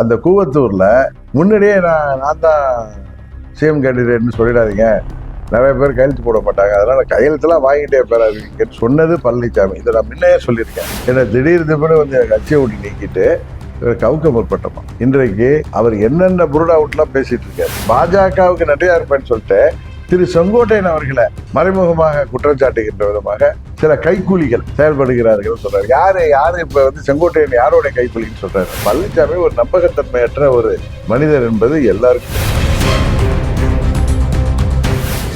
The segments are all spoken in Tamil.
அந்த கூவத்தூரில் முன்னாடியே நான் நான் தான் சிஎம் கேண்டிடேட்னு சொல்லிடாதீங்க. நிறைய பேர் கையெழுத்து போட மாட்டாங்க. அதனால கையெழுத்துலாம் வாங்கிட்டே போறாதீங்கன்னு சொன்னது பழனிசாமி இதை நான் முன்னையே சொல்லியிருக்கேன். ஏன்னா திடீர் திடீர்னு வந்து கட்சியை விட்டு நீக்கிட்டு இவர் கவுக்க முற்பட்டோம் இன்றைக்கு அவர் என்னென்ன புருடா அவுட்லாம் பேசிட்டு இருக்காரு. பாஜகவுக்கு நன்றியா இருப்பேன்னு சொல்லிட்டு திரு செங்கோட்டையன் அவர்களை மறைமுகமாக குற்றம் சாட்டுகின்ற விதமாக சில கைக்கூலிகள் செயல்படுகிறார்கள் சொல்றாரு. யாரு யாரு இப்ப வந்து செங்கோட்டையன் யாரோட கைக்கூலின்னு சொல்றாரு? பழனிசாமி ஒரு நம்பகத்தன்மையற்ற ஒரு மனிதர் என்பது எல்லாருக்கும்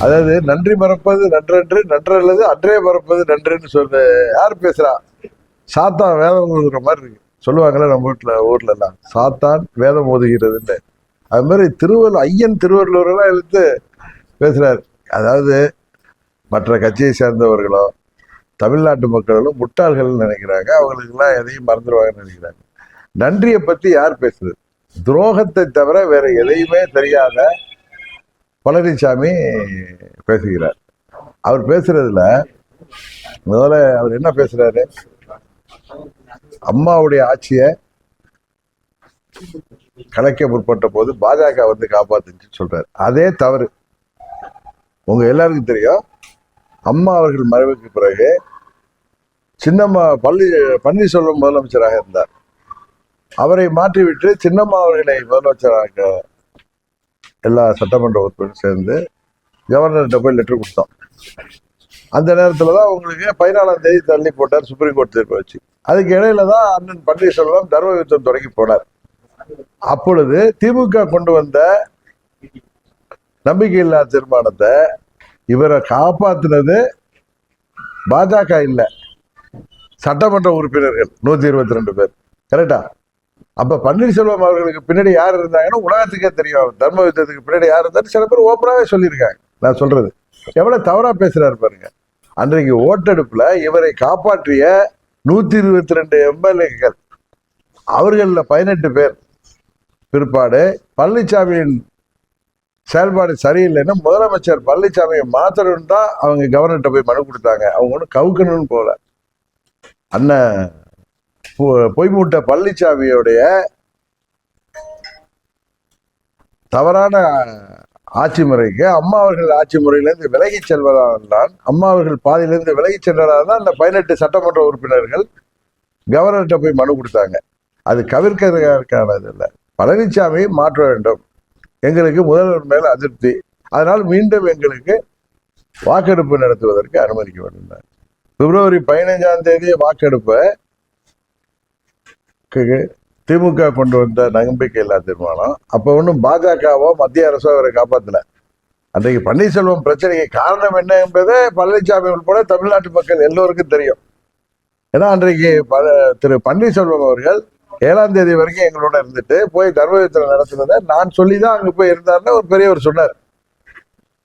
அதாவது நன்றி மறப்பது நன்றன்று நன்றல்லது அன்றே மறப்பது நன்றுன்னு சொல்ற யார் பேசுறா? சாத்தான் வேதம் ஓதுகிற மாதிரி இருக்கு. சொல்லுவாங்கல்ல நம்ம வீட்டுல ஊர்ல எல்லாம் சாத்தான் வேதம் ஓதுகிறதுன்னு. அது மாதிரி திருவள்ளுவர் ஐயன் திருவள்ளுவர் எல்லாம் பேசுகிறார் அதாவது மற்ற கட்சியை சேர்ந்தவர்களோ தமிழ்நாட்டு மக்களும் முட்டாள்கள்னு நினைக்கிறாங்க. அவங்களுக்கெல்லாம் எதையும் மறந்துடுவாங்கன்னு நினைக்கிறாங்க. நன்றியை பத்தி யார் பேசுறது? துரோகத்தை தவிர வேற எதையுமே தெரியாத பழனிசாமி பேசுகிறார். அவர் பேசுறதுல முதல்ல அவர் என்ன பேசுறாரு? அம்மாவுடைய ஆட்சியை கலைக்க முற்பட்ட போது பாஜக வந்து காப்பாத்துச்சுன்னு சொல்றாரு. அதே தவறு. உங்க எல்லாருக்கும் தெரியும். அம்மா அவர்கள் மறைவுக்கு பிறகு சின்னம்மா பள்ளி பன்னீர்செல்வம் முதலமைச்சராக இருந்தார். அவரை மாற்றிவிட்டு சின்னம்மா அவர்களை முதலமைச்சராக எல்லா சட்டமன்ற உறுப்பினரும் சேர்ந்து கவர்னர்கிட்ட போய் லெட்டர் கொடுத்தோம். அந்த நேரத்தில் தான் உங்களுக்கு பதினாலாம் தேதி தள்ளி போட்டார் சுப்ரீம் கோர்ட் தீர்ப்பு வச்சு. அதுக்கு இடையில தான் அண்ணன் பன்னீர்செல்வம் தர்ம யுத்தம் தொடங்கி போனார். அப்பொழுது திமுக கொண்டு வந்த நம்பிக்கையில்லா தீர்மானத்தை இவரை காப்பாத்தினது பாஜக இல்லை. சட்டமன்ற உறுப்பினர்கள் நூத்தி இருபத்தி ரெண்டு பேர். கரெக்டா அப்ப பன்னீர்செல்வம் அவர்களுக்கு பின்னாடி யார் இருந்தாங்கன்னா உலகத்துக்கே தெரியும். தர்ம யுத்தத்துக்கு பின்னாடி யார் இருந்தாலும் சில பேர் ஓப்பனாவே சொல்லியிருக்காங்க. நான் சொல்றது. எவ்வளவு தவறா பேசுறாரு பாருங்க. அன்றைக்கு ஓட்டெடுப்புல இவரை காப்பாற்றிய நூத்தி இருபத்தி ரெண்டு எம்எல்ஏக்கள். அவர்களில் பதினெட்டு பேர். பிற்பாடு பழனிசாமியின் செயல்பாடு சரியில்லைன்னா முதலமைச்சர் பழனிசாமியை மாத்தணும்னு தான் அவங்க கவர்னர்கிட்ட போய் மனு கொடுத்தாங்க. அவங்க ஒன்றும் கவுக்கணும்னு போகல. அண்ணன் பொ- பொய்மூட்ட பழனிசாமியோடைய தவறான ஆட்சி முறைக்கு அம்மா அவர்கள் ஆட்சி முறையிலிருந்து விலகி செல்வதால் தான் அம்மா அவர்கள் பாதியிலிருந்து விலகி சென்றதால் தான் அந்த பதினெட்டு சட்டமன்ற உறுப்பினர்கள் கவர்னர்கிட்ட போய் மனு கொடுத்தாங்க. அது கவிர்க்கிறதுக்கானது இல்லை. பழனிசாமி மாற்ற வேண்டும். எங்களுக்கு முதல்வர் மேல் அதிருப்தி. அதனால் மீண்டும் எங்களுக்கு வாக்கெடுப்பு நடத்துவதற்கு அனுமதிக்க வேண்டும். பிப்ரவரி பதினைஞ்சாம் தேதி வாக்கெடுப்பை திமுக கொண்டு வந்த நம்பிக்கை இல்லா தீர்மானம். அப்போ ஒன்றும் பாஜகவோ மத்திய அரசோ அவரை காப்பாற்றல அன்றைக்கு பன்னீர்செல்வம் பிரச்சனைக்கு காரணம் என்ன என்பதை பழனிசாமி உட்பட தமிழ்நாட்டு மக்கள் எல்லோருக்கும் தெரியும். ஏன்னா அன்றைக்கு ப- திரு பன்னீர்செல்வம் அவர்கள் ஏழாம் தேதி வரைக்கும் எங்களோட இருந்துட்டு போய் தர்மயுத்தம் நடத்துனதை நான் சொல்லி தான் அங்கே போய் இருந்தாருன்னு ஒரு பெரியவர் சொன்னார்.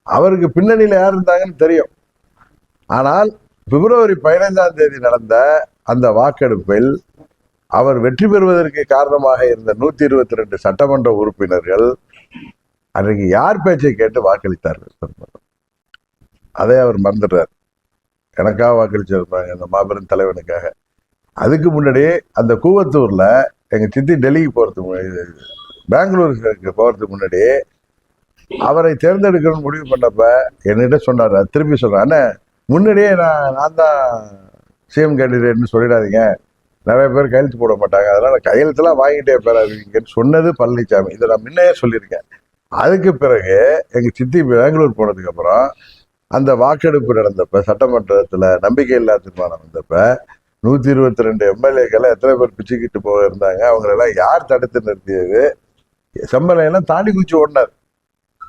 அவருக்கு பின்னணியில் யார் இருந்தாங்கன்னு தெரியும். ஆனால் பிப்ரவரி பதினைந்தாம் தேதி நடந்த அந்த வாக்கெடுப்பில் அவர் வெற்றி பெறுவதற்கு காரணமாக இருந்த நூத்தி இருபத்தி ரெண்டு சட்டமன்ற உறுப்பினர்கள் அன்றைக்கு யார் பேச்சை கேட்டு வாக்களித்தார்கள் அதை அவர் மறந்துடுறார். எனக்காக வாக்களிச்சிருப்பாங்க அந்த மாபெரும் தலைவனுக்காக. அதுக்கு முன்னாடி அந்த கூவத்தூரில் எங்கள் சித்தி டெல்லிக்கு போகிறதுக்கு முன்னாடி பெங்களூருக்கு போகிறதுக்கு முன்னாடி அவரை தேர்ந்தெடுக்கணும்னு முடிவு பண்ணப்ப என்கிட்ட சொன்னார். திருப்பி சொல்றேன். அண்ணே முன்னாடியே நான் நான் தான் சிஎம் கேண்டிடேட்னு சொல்லிடாதீங்க. நிறைய பேர் கையெழுத்து போட மாட்டாங்க. அதனால் கையெழுத்துலாம் வாங்கிட்டே போறாதீங்கன்னு சொன்னது பழனிசாமி இதை நான் முன்னையே சொல்லியிருக்கேன். அதுக்கு பிறகு எங்கள் சித்தி பெங்களூர் போனதுக்கப்புறம் அந்த வாக்கெடுப்பு நடந்தப்ப சட்டமன்றத்தில் நம்பிக்கை இல்லாத தீர்மானம் வந்தப்போ நூற்றி இருபத்தி ரெண்டு எம்எல்ஏக்களை எத்தனை பேர் பிச்சுக்கிட்டு போக இருந்தாங்க அவங்களெல்லாம் யார் தடுத்து நிறுத்தியது? செம்மலையெல்லாம் தாண்டி குச்சி ஓடினார்.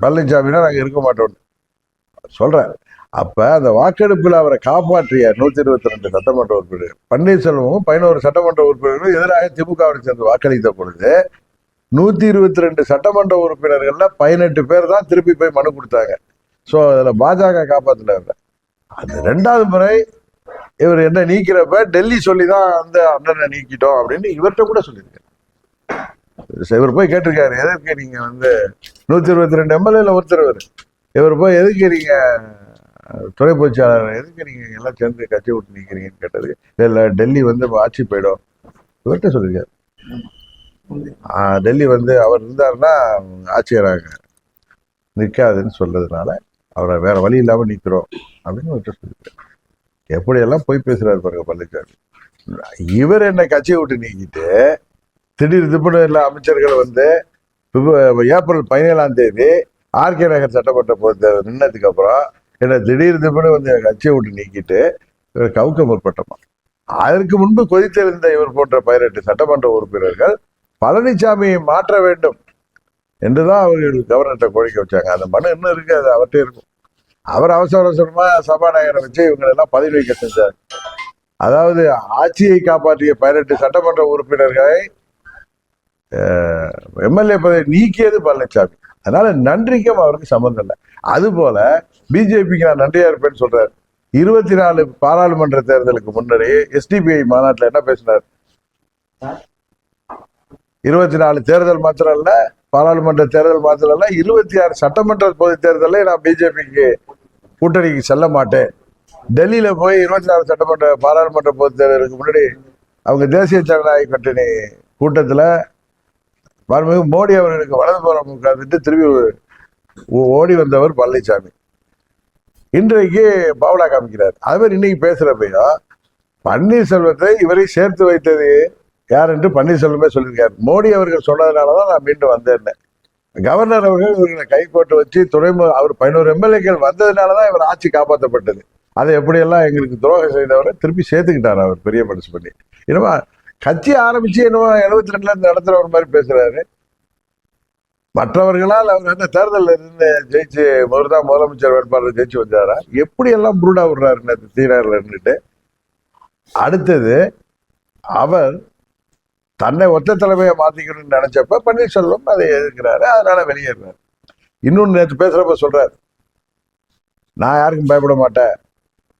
பழனிசாமினா நாங்கள் இருக்க மாட்டோம் சொல்றேன். அப்போ அந்த வாக்கெடுப்பில் அவரை காப்பாற்றிய நூற்றி இருபத்தி ரெண்டு சட்டமன்ற உறுப்பினர் பன்னீர்செல்வமும் பதினோரு சட்டமன்ற உறுப்பினர்களும் எதிராக திமுகவை சேர்ந்து வாக்களித்த பொழுது நூற்றி இருபத்தி ரெண்டு சட்டமன்ற உறுப்பினர்களில் பதினெட்டு பேர் தான் திருப்பி போய் மனு கொடுத்தாங்க. ஸோ அதில் பாஜக காப்பாத்தினாங்க. அது ரெண்டாவது முறை இவர் என்ன நீக்கிறப்ப டெல்லி சொல்லி தான் அந்த அண்ணனை நீக்கிட்டோம் அப்படின்னு இவர்கிட்ட கூட சொல்லியிருக்காரு. இவர் போய் கேட்டிருக்காரு எதற்கு நீங்க வந்து நூத்தி இருபத்தி ரெண்டு எம்எல்ஏல ஒருத்தர் இவர்? இவர் போய் எதுக்கு நீங்க துறை பொதுச்சாளர் எதுக்கு நீங்க எல்லாம் சேர்ந்து கட்சி விட்டு நிக்கிறீங்கன்னு கேட்டது. இல்ல டெல்லி வந்து ஆட்சி போயிடும். இவர்கிட்ட சொல்லியிருக்காரு. டெல்லி வந்து அவர் இருந்தாருன்னா ஆட்சியராக நிற்காதுன்னு சொல்றதுனால அவரை வேற வழி இல்லாம நிக்கிறோம் அப்படின்னு விட்டு சொல்லிட்டாரு எப்படியெல்லாம் போய் பேசுறாரு பாருங்க பழனிசாமி இவர் என்ன கட்சியை விட்டு நீக்கிட்டு திடீர் திடீர்னு எல்லா அமைச்சர்கள் வந்து ஏப்ரல் பதினேழாம் தேதி ஆர்கே நகர் சட்டமன்ற பொறுத்த நின்னதுக்கு அப்புறம் என்னை திடீர் திடீர்னு வந்து கட்சியை விட்டு நீக்கிட்டு இவர் கவுக்க முற்பட்டமா அதற்கு முன்பு கொதித்திருந்த இவர் போன்ற பதினெட்டு சட்டமன்ற உறுப்பினர்கள் பழனிசாமியை மாற்ற வேண்டும் என்றுதான் அவர்கள் கவர்னர்கிட்ட கோரிக்கை வச்சாங்க. அந்த மனு இன்னும் இருக்கு அது அவர்கிட்ட இருக்கும். அவர் அவசர அவசரமா சபாநாயகரை வச்சு இவங்களெல்லாம் பதவி வைக்க செஞ்சார். அதாவது ஆட்சியை காப்பாற்றிய பதினெட்டு சட்டமன்ற உறுப்பினர்களை எம்எல்ஏ பதவி நீக்கியது பழனிசாமி அதனால நன்றிக்கும் அவருக்கு சம்மந்தம் இல்லை. அது போல பிஜேபிக்கு நான் நன்றியா இருப்பேன்னு சொல்றாரு. இருபத்தி நாலு பாராளுமன்ற தேர்தலுக்கு முன்னாடி எஸ்டிபிஐ மாநாட்டில் என்ன பேசினார்? இருபத்தி நாலு தேர்தல் மாத்திரம் இல்லை பாராளுமன்ற தேர்தல் மாத்திரம் இருபத்தி ஆறு சட்டமன்ற பொது தேர்தலில் நான் பிஜேபிக்கு கூட்டணிக்கு செல்ல மாட்டேன். டெல்லியில் போய் இருபத்தி நாலு சட்டமன்ற பாராளுமன்ற பொது தேர்தலுக்கு முன்னாடி அவங்க தேசிய ஜனநாயக கூட்டணி கூட்டத்தில் மாண்புமிகு மோடி அவர்களுக்கு வலதுபுறம் உட்கார்ந்துட்டு திரும்பி ஓடி வந்தவர் பழனிசாமி இன்றைக்கு பாவலா காமிக்கிறார். அதுமாதிரி இன்னைக்கு பேசுகிறப்பையும் பன்னீர்செல்வத்தை இவரை சேர்த்து வைத்தது யார் என்று பன்னீர்செல்வமே சொல்லியிருக்காரு. மோடி அவர்கள் சொன்னதுனாலதான் நான் மீண்டும் வந்தேன் கவர்னர் அவர்கள் இவர்களை கைகோட்டு வச்சு துறைமுக அவர் பதினோரு எம்எல்ஏக்கள் வந்ததுனால தான் இவர் ஆட்சி காப்பாற்றப்பட்டது. அதை எப்படியெல்லாம் எங்களுக்கு துரோகம் செய்தவரை திருப்பி சேர்த்துக்கிட்டார் அவர் பெரிய மனசு பண்ணி என்னமா கட்சி ஆரம்பிச்சு என்னமோ எழுபத்தி ரெண்டுல இருந்து நடத்துறவர் மாதிரி பேசுறாரு. மற்றவர்களால் அவர் அந்த தேர்தலில் இருந்து ஜெயிச்சு முதல்ல முதலமைச்சர் வேட்பாளர் ஜெயிச்சு வந்தாரா? எப்படி எல்லாம் புருடா விடுறாரு நேற்று தீனாரில் இருந்துட்டு அடுத்தது அவர் தன்னை ஒத்த தலைமையை மாற்றிக்கணும்னு நினச்சப்ப பன்னீர்செல்வம் அதை எதிர்க்கிறாரு. அதனால வெளியேறாரு. இன்னொன்று நேற்று பேசுகிறப்ப சொல்கிறார் நான் யாருக்கும் பயப்பட மாட்டேன்.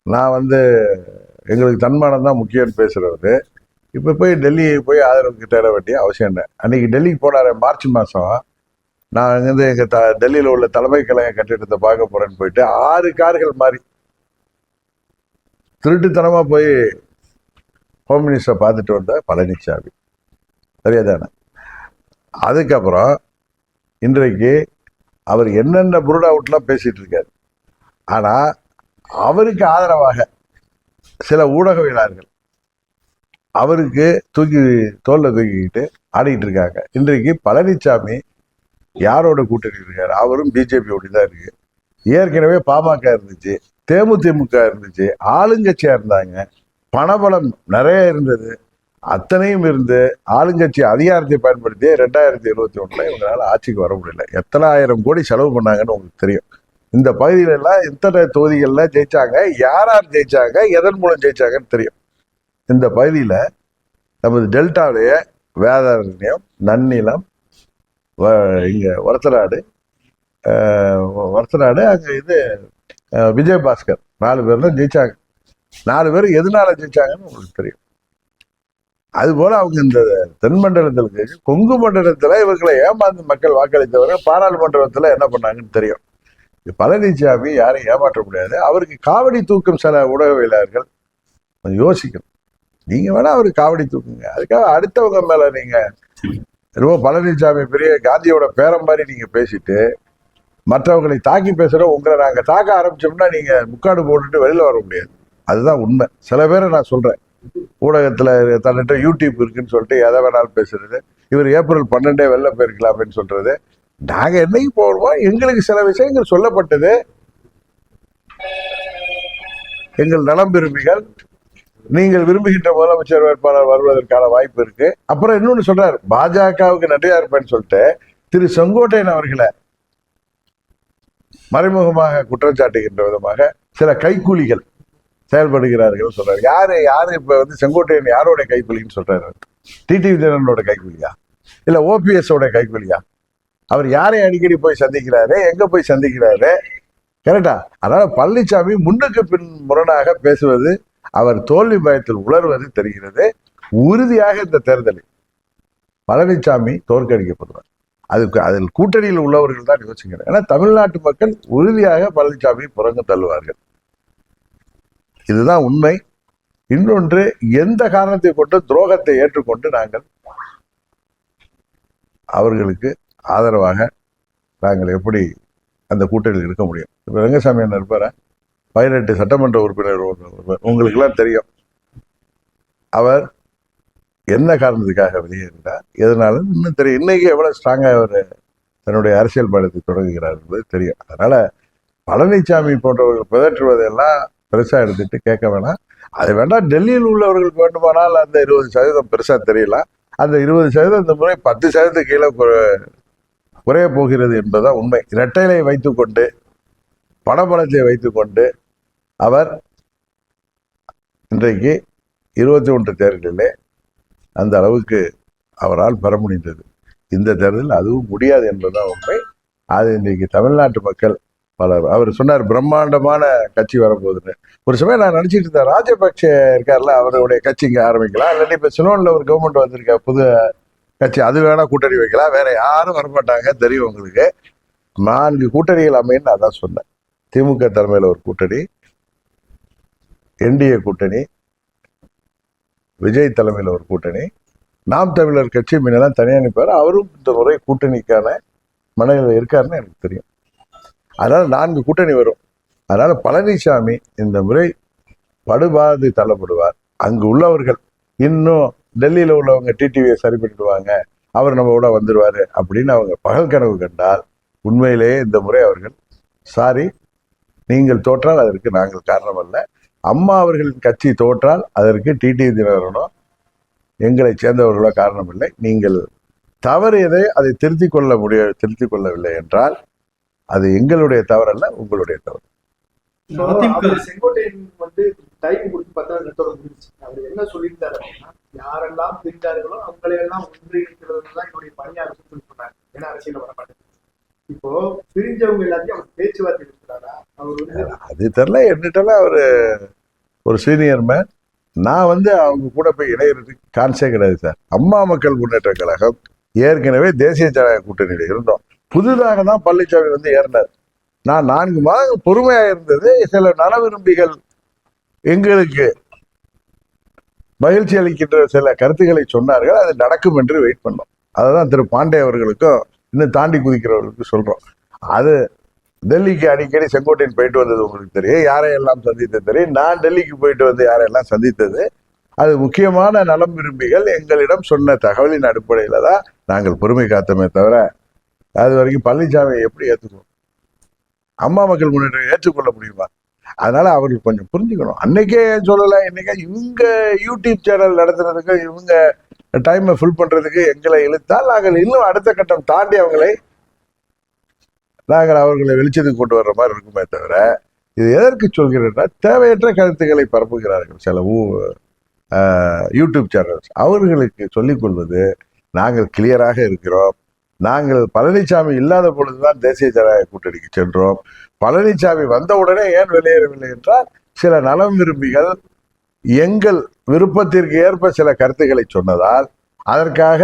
நான் வந்து எங்களுக்கு தன்மானம் தான் முக்கியம்னு பேசுகிறவர் இப்போ போய் டெல்லி போய் ஆதரவுக்கு தேட வேண்டிய அவசியம் என்ன? அன்னைக்கு டெல்லிக்கு போனார் மார்ச் மாதம் நான் இங்கேருந்து எங்கள் த டெல்லியில் உள்ள தலைமை கழக கட்டிடத்தை பார்க்க போகிறேன்னு போயிட்டு ஆறு கார்கள் மாறி திருட்டுத்தனமாக போய் ஹோம் மினிஸ்டரை பார்த்துட்டு வந்த பழனிசாமி சரியாதானே அதுக்கப்புறம் இன்றைக்கு அவர் என்னென்ன புருடா அவுட்லாம் பேசிகிட்டு இருக்கார் ஆனால் அவருக்கு ஆதரவாக சில ஊடகவியலாளர்கள் அவருக்கு தூக்கி தோலில் தூக்கிக்கிட்டு ஆடிக்கிட்டு இருக்காங்க இன்றைக்கு பழனிசாமி யாரோட கூட்டணி இருக்கார் அவரும் பிஜேபியோட தான் இருக்கு. ஏற்கனவே பாமக இருந்துச்சு தேமுதிமுக இருந்துச்சு ஆளுங்கட்சியாக இருந்தாங்க பணபலம் நிறைய இருந்தது. அத்தனையும் இருந்து ஆளுங்கட்சி அதிகாரத்தை பயன்படுத்தி ரெண்டாயிரத்தி இருபத்தி ஒன்றில் இவங்களால ஆட்சிக்கு வர முடியல. எத்தனை ஆயிரம் கோடி செலவு பண்ணாங்கன்னு உங்களுக்கு தெரியும். இந்த பகுதியில எல்லாம் எத்தனை தொகுதிகளில் ஜெயிச்சாங்க. யார் யார் ஜெயிச்சாங்க? எதன் மூலம் ஜெயிச்சாங்கன்னு தெரியும். இந்த பகுதியில் நமது டெல்டாவிலேயே வேதாரண்யம் நன்னிலம் வ- ஒரத்தநாடு ஒரத்தநாடு அங்கே இது விஜயபாஸ்கர் நாலு பேர் தான் ஜெயிச்சாங்க. நாலு பேர் எதனால ஜெயிச்சாங்கன்னு உங்களுக்கு தெரியும். அதுபோல அவங்க இந்த தென்மண்டலத்திற்கு கொங்கு மண்டலத்தில் இவர்களை ஏமாந்து மக்கள் வாக்களித்தவரை பாராளுமன்றத்தில் என்ன பண்ணாங்கன்னு தெரியும். பழனிசாமி யாரையும் ஏமாற்ற முடியாது. அவருக்கு காவடி தூக்கும் சில ஊடகவியலாளர்கள் கொஞ்சம் யோசிக்கணும். நீங்க வேணா அவருக்கு காவடி தூக்குங்க. அதுக்காக அடுத்தவங்க மேல நீங்க ரொம்ப பழனிசாமி பெரிய காந்தியோட பேரம் மாதிரி நீங்க பேசிட்டு மற்றவங்களை தாக்கி பேசுகிற உங்களை நாங்கள் தாக்க ஆரம்பிச்சோம்னா நீங்கள் முக்காடு போட்டுட்டு வெளியில் வர முடியாது. அதுதான் உண்மை. சில பேரை நான் சொல்கிறேன் ஊடகத்துல தன்னிட்ட யூடியூப் இருக்குன்னு சொல்லிட்டு எதை வேணாலும் பேசுறது. இவர் ஏப்ரல் பன்னெண்டே வெளில போயிருக்கலாம்னு சொல்றது. நாங்க என்னைக்கு போடுவோம் எங்களுக்கு சில விஷயங்கள் சொல்லப்பட்டது. எங்கள் நலம் விரும்பிகள். நீங்கள் விரும்புகின்ற முதலமைச்சர் வேட்பாளர் வருவதற்கான வாய்ப்பு இருக்கு. அப்புறம் இன்னொன்னு சொல்றாரு பாஜகவுக்கு நன்றியா இருப்பேன்னு சொல்லிட்டு திரு செங்கோட்டையன் அவர்களை மறைமுகமாக குற்றம் சாட்டுகின்ற விதமாக சில கைக்கூலிகள் செயல்படுகிறார்கள் சொல்றாரு. யாரு யாரு இப்ப வந்து செங்கோட்டையன் யாரோட கைக்கூலின்னு சொல்றாரு டிடிவி தினனோட கைக்கூலியா இல்ல ஓபிஎஸோட ஓட அவர் யாரை அடிக்கடி போய் சந்திக்கிறாரு? எங்க போய் சந்திக்கிறாரு? கரெக்டா அதனால பழனிசாமி முன்னுக்கு பின் முரணாக பேசுவது அவர் தோல்வி பயத்தில் உணர்வது தெரிகிறது. உறுதியாக இந்த தேர்தலில் பழனிசாமி தோற்கடிக்கப்படுவார். அதுக்கு அதில் கூட்டணியில் உள்ளவர்கள் தான் யோசிக்கிறேன் ஏன்னா தமிழ்நாட்டு மக்கள் உறுதியாக பழனிசாமி புறங்கு தள்ளுவார்கள். இதுதான் உண்மை. இன்னொன்று எந்த காரணத்தை கொண்டு துரோகத்தை ஏற்றுக்கொண்டு நாங்கள் அவர்களுக்கு ஆதரவாக நாங்கள் எப்படி அந்த கூட்டணியில் இருக்க முடியும்? இப்போ ரங்கசாமி என்ன இருப்பார? பதினெட்டு சட்டமன்ற உறுப்பினர் ஒருவர். உங்களுக்கெல்லாம் தெரியும். அவர் என்ன காரணத்துக்காக வெளியேறினார் எதனாலும் இன்னும் தெரியும். இன்னைக்கு எவ்வளோ ஸ்ட்ராங்காக அவர் தன்னுடைய அரசியல் பயணத்தை தொடங்குகிறார் என்பது தெரியும். அதனால் பழனிசாமி போன்றவர்கள் பிதற்றுவதெல்லாம் பெருசாக எடுத்துட்டு கேட்க வேணாம். அது வேண்டாம் டெல்லியில் உள்ளவர்களுக்கு வேண்டுமானால் அந்த இருபது சதவீதம் பெருசாக தெரியலாம் அந்த இருபது சதவீதம் இந்த முறை பத்து சதவீதம் கீழே குறைய போகிறது என்பதுதான் உண்மை. இரட்டைலை வைத்துக்கொண்டு பணபலத்தை வைத்துக்கொண்டு அவர் இன்றைக்கு இருபத்தி ஒன்று தேர்தலிலே அந்த அளவுக்கு அவரால் பெற முடிந்தது. இந்த தேர்தல் அதுவும் முடியாது என்பதுதான் உண்மை. அது இன்றைக்கு தமிழ்நாட்டு மக்கள் பலர் அவர் சொன்னார் பிரம்மாண்டமான கட்சி வரப்போகுதுன்னு ஒரு சமயம் நான் நினச்சிட்டு இருந்தேன் ராஜபக்சே இருக்கார்ல அவருடைய கட்சி இங்கே ஆரம்பிக்கலாம். இல்லாட்டி இப்போ சிலோனில் ஒரு கவர்மெண்ட் வந்திருக்கா புது கட்சி அது வேணா கூட்டணி வைக்கலாம். வேற யாரும் வரமாட்டாங்க தெரியும் உங்களுக்கு. நான்கு கூட்டணிகள் அமைன்னு அதான் சொன்னேன். திமுக தலைமையில் ஒரு கூட்டணி என்டிஏ கூட்டணி விஜய் தலைமையில் ஒரு கூட்டணி. நாம் தமிழர் கட்சி முன்னெல்லாம் தனியாக நிற்பார் அவரும் இந்த முறை கூட்டணிக்கான மனநிலை இருக்காருன்னு எனக்கு தெரியும். அதனால் நான்கு கூட்டணி வரும். அதனால் பழனிசாமி இந்த முறை படுபாது தள்ளப்படுவார். அங்கு உள்ளவர்கள் இன்னும் டெல்லியில் உள்ளவங்க டிடிவியை சரி பண்ணிடுவாங்க. அவர் நம்ம கூட வந்துடுவார் அப்படின்னு அவங்க பகல் கனவு கண்டால் உண்மையிலேயே இந்த முறை அவர்கள் சாரி நீங்கள் தோற்றால் அதற்கு நாங்கள் காரணம் அல்ல அம்மா அவர்களின் கட்சி தோற்றால் அதற்கு டிடிவி தினகரனோ எங்களை சேர்ந்தவர்களோ காரணம் இல்லை நீங்கள் தவறியதை அதை திருத்திக் கொள்ள முடிய திருத்திக் கொள்ளவில்லை என்றால் அது எங்களுடைய தவறல்ல உங்களுடைய தவறு. அவர் செங்கோட்டையன் வந்து டைம் கொடுத்து பார்த்தா நெட்டோட முடிஞ்சுச்சு. அவர் என்ன சொல்லியிருந்தாரு யாரெல்லாம் பிரிந்தார்களோ அவங்களை எல்லாம் ஒன்றிணைக்கிறது தான் என்னுடைய பணியா இருக்குன்னு சொன்னாங்க ஏன்னா அரசியல் வர மாட்டேங்குது. இப்போ பிரிஞ்சவங்க எல்லாத்தையும் அவர் பேச்சுவார்த்தை இருக்கிறாரா அவர் வந்து அது தெரில என்னட்டெல்லாம் ஒரு ஒரு சீனியர் மேன் நான் வந்து அவங்க கூட போய் இணையறதுக்கு கான்சே கிடையாது சார். அம்மா மக்கள் முன்னேற்ற கழகம் ஏற்கனவே தேசிய ஜனநாயக கூட்டணியில் இருந்தோம். புதிதாக தான் பழனிசாமி வந்து ஏறினார். நான் நான்கு மாதங்கள் பொறுமையாக இருந்தது. சில நல விரும்பிகள் எங்களுக்கு மகிழ்ச்சி அளிக்கின்ற சில கருத்துக்களை சொன்னார்கள். அது நடக்கும் என்று வெயிட் பண்ணோம். அதுதான் திரு பாண்டே அவர்களுக்கும் இன்னும் தாண்டி குதிக்கிறவர்களுக்கும் சொல்கிறோம் அது டெல்லிக்கு அடிக்கடி செங்கோட்டையன் போயிட்டு வந்தது உங்களுக்கு தெரியும். யாரையெல்லாம் சந்தித்தது தெரியும். நான் டெல்லிக்கு போயிட்டு வந்து யாரையெல்லாம் சந்தித்தது? அது முக்கியமான நலம் விரும்பிகள் எங்களிடம் சொன்ன தகவலின் அடிப்படையில் தான் நாங்கள் பொறுமை காத்தோமே தவிர அது வரைக்கும் பழனிசாமியை எப்படி ஏற்றுக்கணும் அம்மா மக்கள் முன்னேற்றம் ஏற்றுக்கொள்ள முடியுமா அதனால அவர்கள் கொஞ்சம் புரிஞ்சுக்கணும். அன்னைக்கே சொல்லலை? இன்னைக்கே இவங்க யூடியூப் சேனல் நடத்துறதுக்கு இவங்க டைமை ஃபில் பண்றதுக்கு எங்களை இழுத்தால் நாங்கள் இன்னும் அடுத்த கட்டம் தாண்டி அவங்களை நாங்கள் அவர்களை வெளிச்சத்துக்கு கொண்டு வர்ற மாதிரி இருக்குமே தவிர இது எதற்கு சொல்கிறேன்னா தேவையற்ற கருத்துக்களை பரப்புகிறார்கள் சில ஊ யூடியூப் சேனல்ஸ் அவர்களுக்கு சொல்லிக் கொள்வது நாங்கள் கிளியராக இருக்கிறோம். நாங்கள் பழனிசாமி இல்லாத பொழுதுதான் தேசிய ஜனநாயக கூட்டணிக்கு சென்றோம். பழனிசாமி வந்தவுடனே ஏன் வெளியேறவில்லை என்றால் சில நலம் விரும்பிகள் எங்கள் விருப்பத்திற்கு ஏற்ப சில கருத்துக்களை சொன்னதால் அதற்காக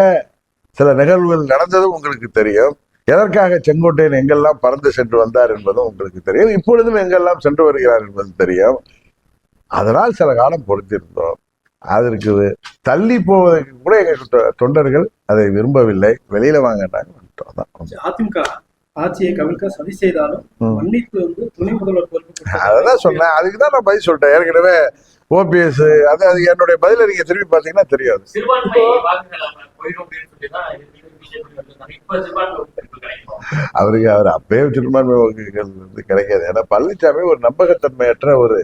சில நிகழ்வுகள் நடந்ததும் உங்களுக்கு தெரியும். எதற்காக செங்கோட்டையன் எங்கெல்லாம் பறந்து சென்று வந்தார் என்பதும் உங்களுக்கு தெரியும். இப்பொழுதும் எங்கெல்லாம் சென்று வருகிறார் என்பதும் தெரியும். அதனால் சில காலம் பொறுத்திருந்தோம். அதற்கு தள்ளி போவதற்கு கூட எங்க தொண்டர்கள் அதை விரும்பவில்லை. வெளியில வாங்கிட்டாங்க. அதான். அதிமுக ஆட்சியை கவிழ்க்க சதி செய்தாலும். மன்னிப்பு வந்து துணை முதல்வர் பொறுப்பு அததான் சொன்னேன். அதுக்கு தான் நான் பதில் சொல்லிட்டேன். ஏற்கனவே ஓபிஎஸ் அது அது என்னுடைய பதில நீங்க திரும்பி பார்த்தீங்கன்னா தெரியாது. அவருக்கு அவர் அப்பயே சிறுபான்மை வாக்குகள் வந்து கிடைக்காது. ஏன்னா பழனிசாமி ஒரு நம்பகத்தன்மையற்ற ஒரு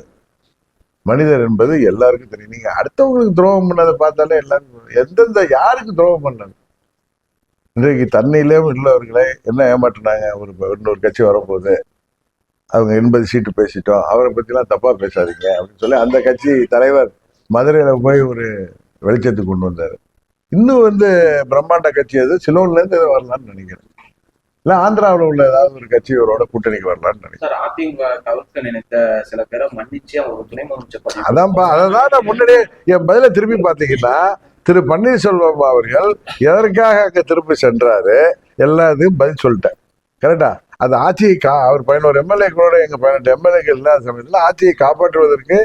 மனிதர் என்பது எல்லாருக்கும் தெரியும். நீங்க அடுத்தவங்களுக்கு துரோகம் பண்ணதை பார்த்தாலே எல்லாருக்கும் எந்தெந்த யாருக்கு துரோகம் பண்ணது இன்றைக்கு தண்ணியிலேயும் உள்ளவர்களே என்ன ஏமாற்றினாங்க? ஒரு இன்னொரு கட்சி வரும்போது அவங்க எண்பது சீட்டு பேசிட்டோம். அவரை பற்றிலாம் தப்பாக பேசாதீங்க அப்படின்னு சொல்லி அந்த கட்சி தலைவர் மதுரையில் போய் ஒரு வெளிச்சத்துக்கு கொண்டு வந்தார். இன்னும் வந்து பிரம்மாண்ட கட்சி அது. சிலோன்லேருந்து இதை வரலான்னு நினைக்கிறேன். இல்ல ஆந்திராவுல உள்ள ஏதாவது ஒரு கட்சி இவரோட கூட்டணிக்கு வரலாம்னு நினைக்கிறேன். அதிமுக கவிழ்க்க நினைத்த சில பேரை மன்னிச்சு அவங்க துணை முதலமைச்சர் பதவி அதான்ப்பா அதான் நான் முன்னாடியே என் பதில திரும்பி பார்த்தீங்கன்னா திரு பன்னீர்செல்வம் அவர்கள் எதற்காக அங்க திருப்பி சென்றாரு? எல்லாத்தையும் பதில் சொல்லிட்டேன் கரெக்டா அது ஆட்சியை கா அவர் பதினோரு எம்எல்ஏக்களோட எங்க பதினெட்டு எம்எல்ஏக்கள் இல்லாத சமயத்துல ஆட்சியை காப்பாற்றுவதற்கு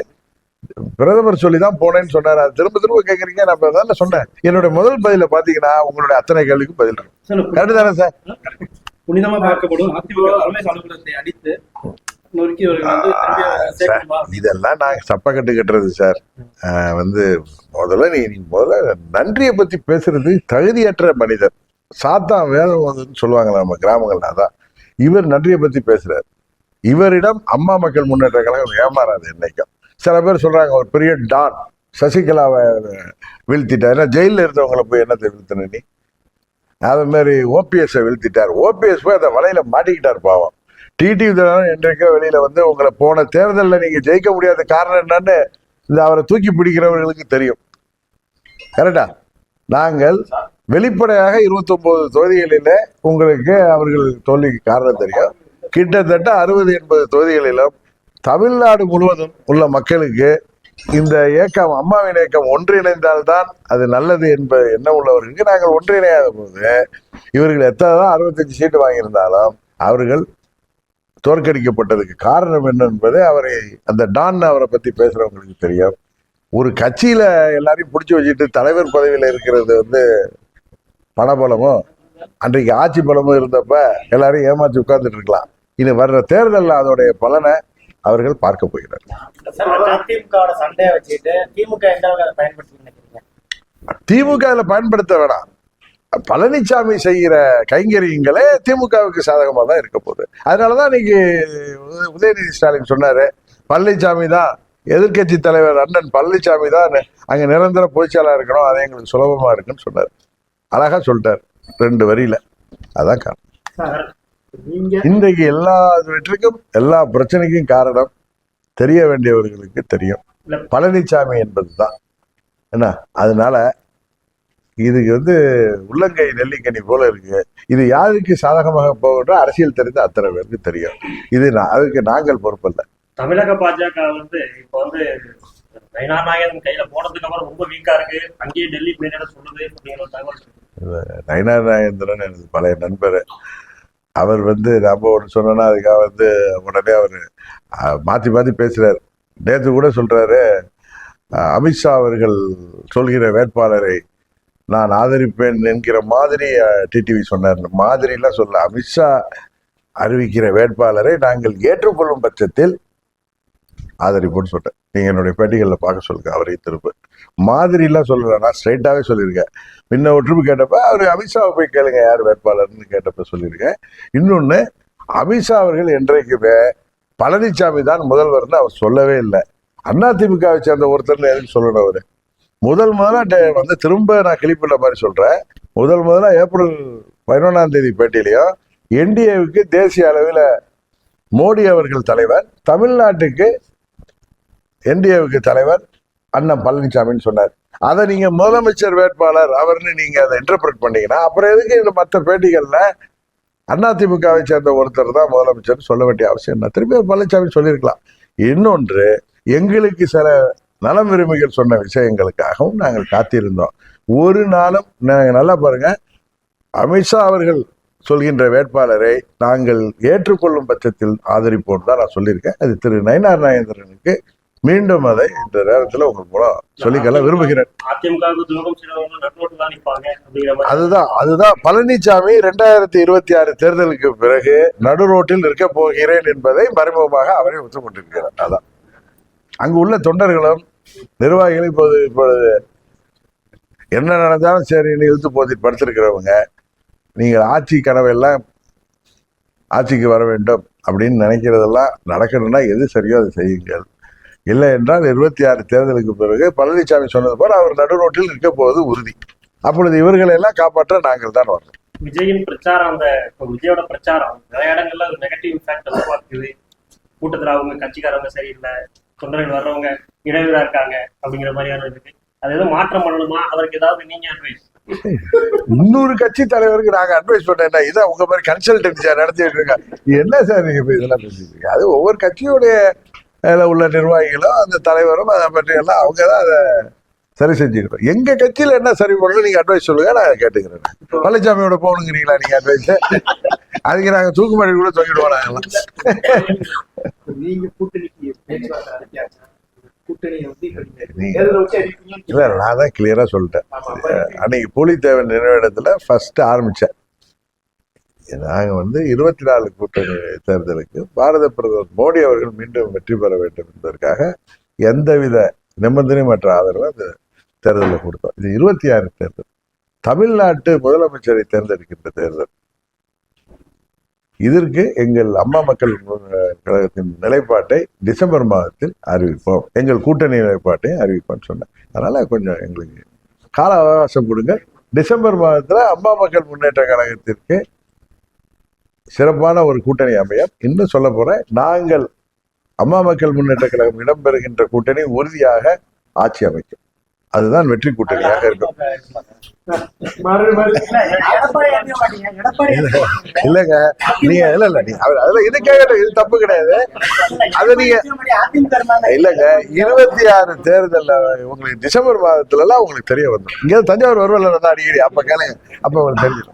பிரதமர் சொல்லி தான் போனேன்னு சொன்னாரு. அது திரும்ப திரும்ப கேக்குறீங்க நான் தானே சொன்னேன். என்னுடைய முதல் பதில பாத்தீங்கன்னா உங்களுடைய அத்தனை கேள்விக்கும் பதில் கரெக்டு தானே சார் புனிதமா பார்க்கப்படும். அதிமுக தலைமை அலுவலகத்தை அடித்து இதெல்லாம் நான் சப்பக்கட்டு கட்டுறது சார். ஆஹ் வந்து முதல்ல நீ முதல்ல நன்றியை பத்தி பேசுறது தகுதியற்ற மனிதர். சாத்தான் வேதம் வந்துன்னு சொல்லுவாங்களா நம்ம கிராமங்கள்ல அதான். இவர் நன்றியை பத்தி பேசுறாரு. இவரிடம் அம்மா மக்கள் முன்னேற்ற கழகம் ஏமாறாது என்னைக்கும். சில பேர் சொல்றாங்க ஒரு பெரிய டான். சசிகலாவை வீழ்த்திட்டார். ஏன்னா ஜெயிலில் இருந்தவங்களை போய் என்னத்தை வீழ்த்தின நீ? அது மாதிரி ஓபிஎஸ்ஸை வீழ்த்திட்டார். ஓபிஎஸ் போய் அந்த வலையில மாட்டிக்கிட்டார் பாவம். டிடி என்றைக்கோ வெளியில வந்து உங்களை போன தேர்தலில் நீங்க ஜெயிக்க முடியாத காரணம் என்னன்னு இந்த அவரை தூக்கி பிடிக்கிறவர்களுக்கு தெரியும். கரெக்டா நாங்கள் வெளிப்படையாக 29 தொகுதிகளில உங்களுக்கு அவர்கள் தோல்விக்கு காரணம் தெரியும். கிட்டத்தட்ட அறுபது எண்பது தொகுதிகளிலும் தமிழ்நாடு முழுவதும் உள்ள மக்களுக்கு இந்த இயக்கம் அம்மாவின் இயக்கம் ஒன்றிணைந்தால்தான் அது நல்லது என்பது எண்ணம் உள்ளவர்களுக்கு நாங்கள் ஒன்றிணையாத போது இவர்கள் எத்தனை தான் அறுபத்தஞ்சு சீட்டு வாங்கியிருந்தாலும் அவர்கள் தோற்கடிக்கப்பட்டதுக்கு காரணம் என்ன என்பது அவரை அந்த டான் அவரை பத்தி பேசுறவங்களுக்கு தெரியும். ஒரு கட்சியில எல்லாரையும் பிடிச்சி வச்சுட்டு தலைவர் பதவியில இருக்கிறது வந்து பணபலமும் அன்றைக்கு ஆட்சி பலமும் இருந்தப்ப எல்லாரையும் ஏமாற்றி உட்கார்ந்துட்டு இருக்கலாம். இனி வர்ற தேர்தலில் அதோடைய பலனை அவர்கள் பார்க்க போகிறார் திமுக பயன்படுத்தி வேணாம். பழனிசாமி செய்கிற கைங்கரியங்களே திமுகவுக்கு சாதகமாக தான் இருக்க போகுது. அதனாலதான் இன்னைக்கு உத- உதயநிதி ஸ்டாலின் சொன்னாரு பழனிசாமி தான் எதிர்க்கட்சி தலைவர் அண்ணன் பழனிசாமி தான் அங்க நிரந்தர பொதுச்செயலாளர் இருக்கணும் அது எங்களுக்கு சுலபமா இருக்குன்னு சொன்னார். அழகா சொல்லிட்டார் ரெண்டு வரியில. அதான் காரணம். இன்றைக்கு எல்லா வெற்றிக்கும் எல்லா பிரச்சனைக்கும் காரணம் தெரிய வேண்டியவர்களுக்கு தெரியும். பழனிசாமி என்பதுதான். என்ன? அதனால இதுக்கு வந்து உள்ளங்கை நெல்லிக்கனி போல இருக்கு. இது யாருக்கு சாதகமாக போகின்ற அரசியல் தெரிந்த அத்தனை பேருக்கு தெரியும். இது நான் அதுக்கு நாங்கள் பொறுப்பல்ல. தமிழக பாஜக வந்து இப்ப வந்து நயனார் நாயகன் கையில போனதுக்கு அப்புறம் ரொம்ப வீக்கா இருக்கு. அங்கேயே டெல்லி மேலிட சொல்லுது அப்படிங்கிற தகவல். நயனார் எனது பழைய நண்பர். அவர் வந்து நம்ம ஒன்று சொன்னோன்னா அதுக்காக வந்து உடனே அவர் மாற்றி மாற்றி பேசுகிறார் நேற்று கூட சொல்கிறாரு அமித்ஷா அவர்கள் சொல்கிற வேட்பாளரை நான் ஆதரிப்பேன் என்கிற மாதிரி டிடிவி சொன்னார் மாதிரிலாம் சொல்ல அமித்ஷா அறிவிக்கிற வேட்பாளரை நாங்கள் ஏற்றுக்கொள்ளும் பட்சத்தில் ஆதரிப்போம்னு சொல்றேன் நீங்கள் என்னுடைய பேட்டிகளில் பார்க்க சொல்லுங்க அவரை திரும்ப. மாதிரிலாம் சொல்லலை நான் ஸ்ட்ரைட்டாகவே சொல்லியிருக்கேன் முன்ன ஒற்றுமை கேட்டப்ப அவர் அமித்ஷாவை போய் கேளுங்க யார் வேட்பாளர்னு கேட்டப்ப சொல்லியிருக்கேன் இன்னொன்று அமித்ஷா அவர்கள் என்றைக்குமே பழனிசாமி தான் முதல்வர்னு அவர் சொல்லவே இல்லை. அதிமுகவை சேர்ந்த ஒருத்தர்னு எதுக்கு சொல்லணும் அவர்? முதல் முதல்ல வந்து திரும்ப நான் கிளிப்பிள்ள மாதிரி சொல்கிறேன் முதல் முதல்ல ஏப்ரல் பதினொன்றாம் தேதி பேட்டியிலையும் என்டிஏவுக்கு தேசிய அளவில் மோடி அவர்கள் தலைவர் தமிழ்நாட்டுக்கு என்டிஏவுக்கு தலைவர் அண்ணன் பழனிசாமின்னு சொன்னார். அதை நீங்க முதலமைச்சர் வேட்பாளர் அவர்னு நீங்க அதை இன்டர்பிரட் பண்ணீங்கன்னா அப்புறம் எதுக்கு இந்த மற்ற பேட்டிகள்ல அதிமுகவை சேர்ந்த ஒருத்தர் தான் முதலமைச்சர் சொல்ல வேண்டிய அவசியம் என்ன திருப்பி பழனிசாமி சொல்லியிருக்கலாம். இன்னொன்று எங்களுக்கு சில நலம் விரும்பிகள் சொன்ன விஷயங்களுக்காகவும் நாங்கள் காத்திருந்தோம். ஒரு நாளும் நாங்கள் நல்லா பாருங்க அமித்ஷா அவர்கள் சொல்கின்ற வேட்பாளரை நாங்கள் ஏற்றுக்கொள்ளும் பட்சத்தில் ஆதரிப்போம் தான் நான் சொல்லியிருக்கேன். அது திரு நயனார் நாகேந்திரனுக்கு மீண்டும் அதை இந்த நேரத்தில் உங்கள் மூலம் சொல்லிக்கொள்ள விரும்புகிறேன். அதுதான் அதுதான். பழனிசாமி ரெண்டாயிரத்தி இருபத்தி ஆறு தேர்தலுக்கு பிறகு நடு ரோட்டில் இருக்க போகிறேன் என்பதை மறைமுகமாக அவரே ஒத்துக்கொண்டிருக்கிறார் அதான். அங்கு உள்ள தொண்டர்களும் நிர்வாகிகளும் இப்போது இப்பொழுது என்ன நடந்தாலும் சரி இழுத்து போத்தி படுத்திருக்கிறவங்க நீங்கள் ஆட்சி கனவெல்லாம் ஆட்சிக்கு வர வேண்டும் அப்படின்னு நினைக்கிறதெல்லாம் நடக்கணும்னா எது சரியோ அதை செய்யுங்கள். இல்லை என்றால் இருபத்தி ஆறு தேர்தலுக்கு பிறகு பழனிசாமி சொன்னது போல அவர் நடு ரோட்டில் இருக்க போவது உறுதி. அப்பொழுது இவர்களை எல்லாம் காப்பாற்ற நாங்கள் தான் வரணும் விஜயின் பிரச்சாரம் அந்த விஜயோட பிரச்சாரம் நிறைய இடங்கள்ல ஒரு நெகட்டிவ் இம்பாக்ட் உருவாக்குது. கூட்டத்துல அவங்க கட்சிக்காரவங்க சரியில்லை தொண்டர்கள் வர்றவங்க இடையூறா இருக்காங்க அப்படிங்கிற மாதிரியான இருக்கு அது எதுவும் மாற்றம் பண்ணணுமா? அதற்கு ஏதாவது நீங்க அட்வைஸ் இன்னொரு கட்சி தலைவருக்கு நாங்க அட்வைஸ் பண்ணேன் இதான் உங்க மாதிரி கன்சல்டன்சியா நடத்திட்டு இருக்காங்க. என்ன சார் நீங்க இதெல்லாம் பேசிட்டு அது ஒவ்வொரு கட்சியுடைய அதுல உள்ள நிர்வாகிகளும் அந்த தலைவரும் அதை பற்றி எல்லாம் அவங்க தான் அதை சரி செஞ்சுக்கணும் எங்க கட்சியில என்ன சரி பண்ணணும் நீங்க அட்வைஸ் சொல்லுங்க நான் கேட்டுக்கிறேன். பழனிசாமியோட போகணுங்கிறீங்களா நீங்க அட்வைஸ் அதுக்கு நாங்க தூக்குமாடி கூட தொங்கிடுவோம் நாங்கெல்லாம் இல்ல நான் தான் கிளியரா சொல்லிட்டேன். அன்னைக்கு பூலித்தேவன் நினைவிடத்துல ஃபர்ஸ்ட் ஆரம்பிச்சேன். நாங்க வந்து இருபத்தி நாலு கூட்டணி தேர்தலுக்கு பாரத பிரதமர் மோடி அவர்கள் மீண்டும் வெற்றி பெற வேண்டும் என்பதற்காக எந்தவித நிபந்தனையமற்ற ஆதரவு அந்த தேர்தலில் கொடுத்தோம். இது இருபத்தி ஆறு தேர்தல். தமிழ்நாட்டு முதலமைச்சரை தேர்ந்தெடுக்கின்ற தேர்தல். இதற்கு எங்கள் அம்மா மக்கள் கழகத்தின் நிலைப்பாட்டை டிசம்பர் மாதத்தில் அறிவிப்போம். எங்கள் கூட்டணி நிலைப்பாட்டை அறிவிப்போம்னு சொன்னேன் அதனால கொஞ்சம் எங்களுக்கு கால அவகாசம் கொடுங்க. டிசம்பர் மாதத்துல அம்மா மக்கள் முன்னேற்ற கழகத்திற்கு சிறப்பான ஒரு கூட்டணி அமையும் இன்னும் சொல்ல போகிறேன் நாங்கள் அம்மா மக்கள் முன்னேற்ற கழகம் இடம்பெறுகின்ற கூட்டணி உறுதியாக ஆட்சி அமைக்கும். அதுதான் வெற்றி கூட்டணியாக இருக்கும். இல்லங்க நீங்க இல்ல இல்ல நீ அவர் அதுல இது இது தப்பு கிடையாது. அதை நீங்க- இல்லங்க இல்லைங்க இருபத்தி ஆறு தேர்தல்ல உங்களுக்கு டிசம்பர் மாதத்துல எல்லாம் உங்களுக்கு தெரிய வந்துடும். இங்க தஞ்சாவூர் வருவல அடிக்கடி அப்ப கேளுங்க அப்ப உங்களுக்கு தெரிஞ்சிடும்.